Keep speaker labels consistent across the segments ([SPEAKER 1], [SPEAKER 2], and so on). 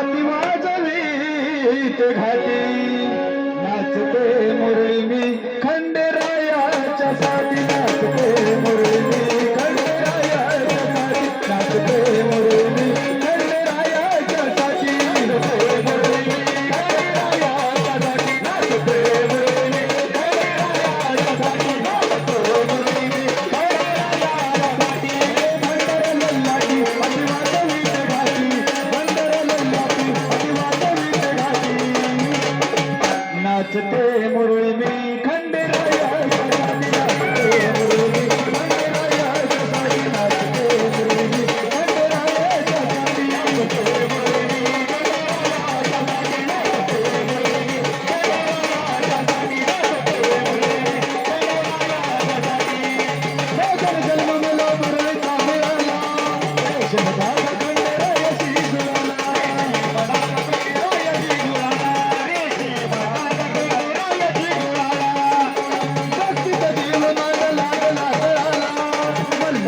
[SPEAKER 1] घाती वाजवी ते घाती नाचते मुरळी मी. ಮರುಳಮಿ ಕಂಡಿರುವ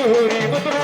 [SPEAKER 2] Bueno, bueno.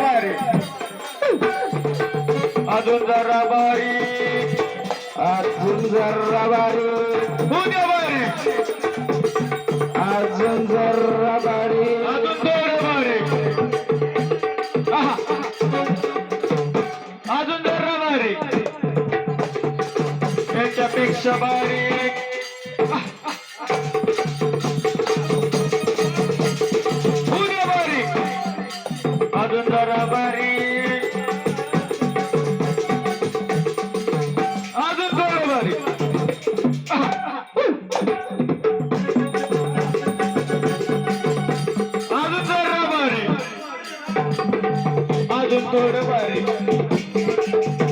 [SPEAKER 2] वारे अजून जरा बारी.
[SPEAKER 3] अजून जरा बारी.
[SPEAKER 2] उद्या बारी.
[SPEAKER 3] अजून जरा बारी. अजून
[SPEAKER 2] थोडं बारी. अजून जरा बारी. त्याच्यापेक्षा बारी. Don't worry.